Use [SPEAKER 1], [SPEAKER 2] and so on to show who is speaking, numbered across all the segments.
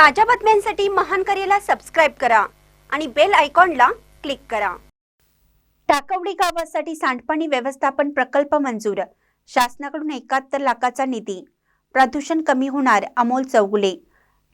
[SPEAKER 1] ताज्या बातम्यांसाठी महान करेला सबस्क्राईब करा आणि बेल आयकॉनला क्लिक करा. टाकवडी गावासाठी सांडपाणी व्यवस्थापन प्रकल्प मंजूर. शासनाकडून एकाहत्तर लाखाचा निधी. प्रदूषण कमी होणार अमोल चौगुले.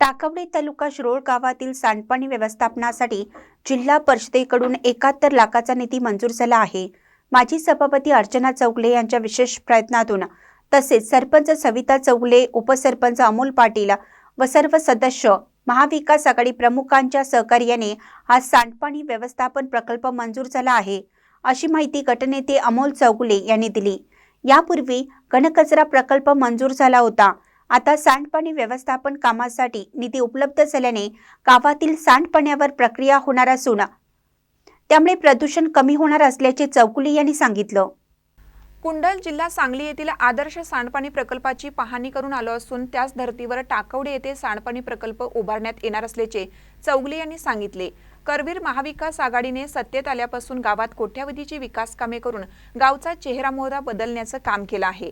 [SPEAKER 1] टाकवडे तालुका शिरोळ गावातील सांडपाणी व्यवस्थापनासाठी जिल्हा परिषदेकडून एकाहत्तर लाखाचा निधी मंजूर झाला आहे. माजी सभापती अर्चना चौगले यांच्या विशेष प्रयत्नातून तसेच सरपंच सविता चौगले उपसरपंच अमोल पाटील व सर्व सदस्य महाविकास आघाडी प्रमुखांच्या सहकार्याने हा सांडपाणी व्यवस्थापन प्रकल्प मंजूर झाला आहे अशी माहिती गटनेते अमोल चौगुले यांनी दिली. यापूर्वी घनकचरा प्रकल्प मंजूर झाला होता. आता सांडपाणी व्यवस्थापन कामासाठी निधी उपलब्ध झाल्याने गावातील सांडपाण्यावर प्रक्रिया होणार असून त्यामुळे प्रदूषण कमी होणार असल्याचे चौकुले यांनी सांगितलं.
[SPEAKER 2] कुंडल जिल्हा सांगली येथील आदर्श सांडपाणी प्रकल्पाची पाहणी करून आलो असून त्याच धर्तीवर टाकवडे येथे सांडपाणी प्रकल्प उभारण्यात येणार असल्याचे चौगले यांनी सांगितले. करवीर महाविकास आघाडीने सत्तेत आल्यापासून गावात कोट्यावधीची विकास कामे करून गावचा चेहरा मोहरा बदलण्याचं काम केलं आहे.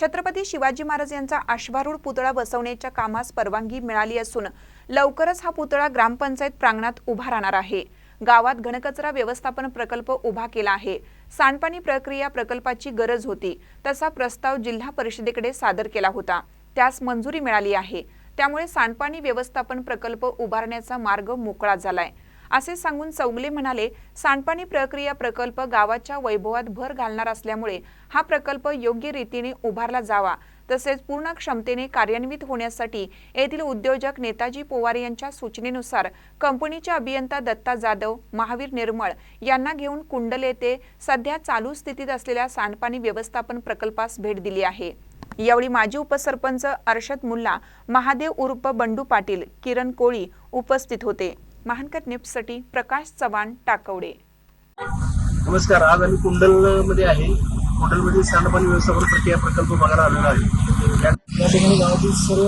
[SPEAKER 2] छत्रपती शिवाजी महाराज यांचा अश्वारूढ पुतळा बसवण्याच्या कामास परवानगी मिळाली असून लवकरच हा पुतळा ग्रामपंचायत प्रांगणात उभा राहणार आहे. गावात घनकचरा व्यवस्थापन प्रकल्प उभा केला आहे. सांडपाणी प्रक्रिया प्रकल्पाची गरज होती. तसा प्रस्ताव जिल्हा परिषदेकडे सादर केला होता. त्यास मंजुरी मिळाली आहे. त्यामुळे सांडपाणी व्यवस्थापन प्रकल्प उभारण्याचा मार्ग मोकळा झालाय. असे सांगून चौगले म्हणाले सांडपाणी प्रक्रिया प्रकल्प गावाच्या वैभवात भर घालणार असल्यामुळे हा प्रकल्प योग्य रीतीने उभारला जावा. तसेच पूर्ण क्षमतेने कार्यान्वित होण्यासाठी येथील उद्योजक नेताजी पोवार यांच्या सूचनेनुसार कंपनीचे अभियंता दत्ता जाधव महावीर निर्मळ यांना घेऊन कुंडल येथे सध्या चालू स्थितीत असलेल्या सांडपाणी व्यवस्थापन प्रकल्पास भेट दिली आहे. यावेळी माजी उपसरपंच अर्षद मुल्ला महादेव उर्फ बंडू पाटील किरण कोळी उपस्थित होते. महानकर न्यूजसाठी प्रकाश चव्हाण टाकवडे.
[SPEAKER 3] नमस्कार आज आम्ही कुंडलमध्ये आहे. कुंडलमध्ये सांडपाणी व्यवस्थापन प्रक्रिया प्रकल्प बघायला आलेला आहे. या ठिकाणी गावातील सर्व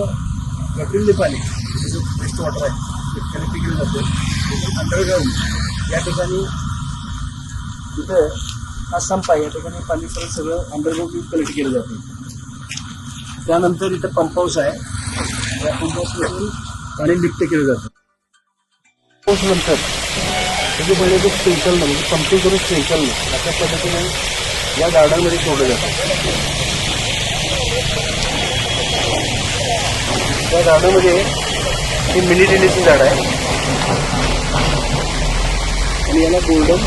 [SPEAKER 3] गटरीले पाणी जो वेस्ट वॉटर आहे ते केलं जातं अंडरग्राऊंड या ठिकाणी तिथं हा संप आहे. या ठिकाणी पाणी सर्व सगळं अंडरग्राऊंड कलेक्ट केलं जातं. त्यानंतर इथं पंप हाऊस आहे. या पंप हाऊसमधून पाणी लिफ्ट केलं जातं. पाऊस नंतर म्हणजे पहिले तो नाही म्हणजे पंपिंग करून स्प्रिंकलनं अशा पद्धतीने या गार्डनमध्ये सोडलं जातं. त्या गार्डनमध्ये हे मिनी लिलीचं झाड आहे. आणि याला गोल्डन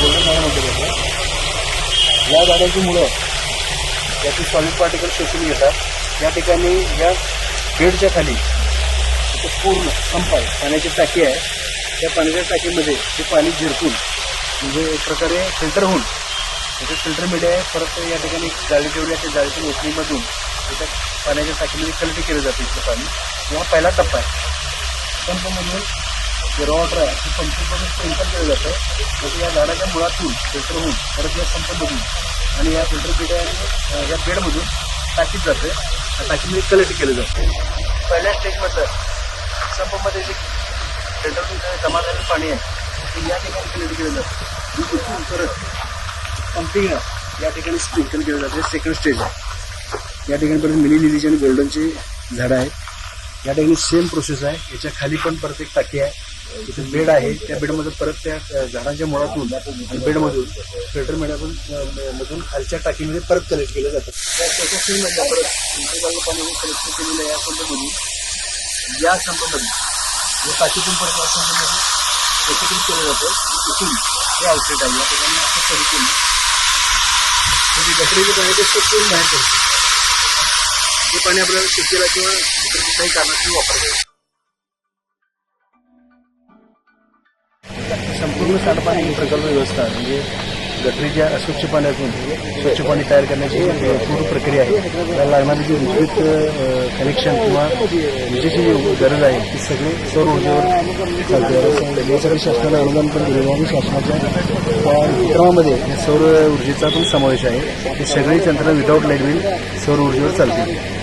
[SPEAKER 3] गोल्डन झाड म्हणतो जातं या झाडाची मुळं याची सॉलिड पार्टिकल शोषून घेतात. या ठिकाणी या बेडच्या खाली इथं पूर्ण संपाय आहे पाण्याची टाकी आहे. त्या पाण्याच्या टाकीमध्ये ते पाणी झिरकून म्हणजे एक प्रकारे फिल्टर होऊन त्याचे फिल्टर मीडिया आहे. परत या ठिकाणी जाळी ठेवली आहे. त्या जाळीच्या ओपणीमधून त्याच्या पाण्याच्या टाकीमध्ये कलेक्ट केलं जातं इथलं पाणी. किंवा पहिला टप्पा आहे. पंपमधून जे म्हणजे वॉटर आहे. ते पंपमधून फिल्टर केलं जातं. म्हणजे या झाडाच्या मुळातून फिल्टर होऊन परत या संपमधून आणि या फिल्टर मीडिया या बेडमधून टाकीत जातं. टाकीमध्ये कलेक्ट केलं जातं. पहिल्या स्टेजमध्ये संपमध्ये जे फिल्टर जमा झालेलं पाणी आहे ते या ठिकाणी कलेक्ट केलं जातं. परत पंपिंग या ठिकाणी स्प्रिंकल केलं जातं. सेकंड स्टेज आहे. या ठिकाणी परत मिनी लिलीची आणि गोल्डनची झाडं आहेत. या ठिकाणी सेम प्रोसेस आहे. याच्या खाली पण परत एक टाकी आहे. तिथे बेड आहे. त्या बेडमध्ये परत त्या झाडांच्या मुळातून आणि बेडमधून फिल्टर मेड्यातून मधून खालच्या टाकीमध्ये परत कलेक्ट केलं जातं. त्या प्रोसेसिंगमधल्या परत पाणी कलेक्ट केलेलं आहे. या संपमधून या संपमध्ये या टाकीतून परत या संपमध्ये एकत्रित केलं जातं. तिथून हे आउटलेट आहे. त्याच्यामुळे असं कधी केलं. म्हणजे गटरीचं पाणी ते स्वच्छ बाहेर पडतं. ते पाणी आपल्याला शेतीला किंवा इतर कुठल्याही कारणासाठी वापरता येईल संपूर्ण सांडपाणी प्रकल्प व्यवस्था म्हणजे गटरीच्या अस्वच्छ पाण्यातून स्वच्छ पाणी तयार करण्याची पूर्ण प्रक्रिया आहे त्याला लागणारी जी विद्युत कनेक्शन किंवा विजेची जी गरज आहे ती सगळी सौर ऊर्जेवर चालते. यासाठी शासनाला अनुदान पण दिलेलं आणि शासनाच्या उपक्रमामध्ये सौर ऊर्जेचा पण समावेश आहे. ही सगळी यंत्रणा विदाऊट लाइट बिल सौर ऊर्जेवर चालते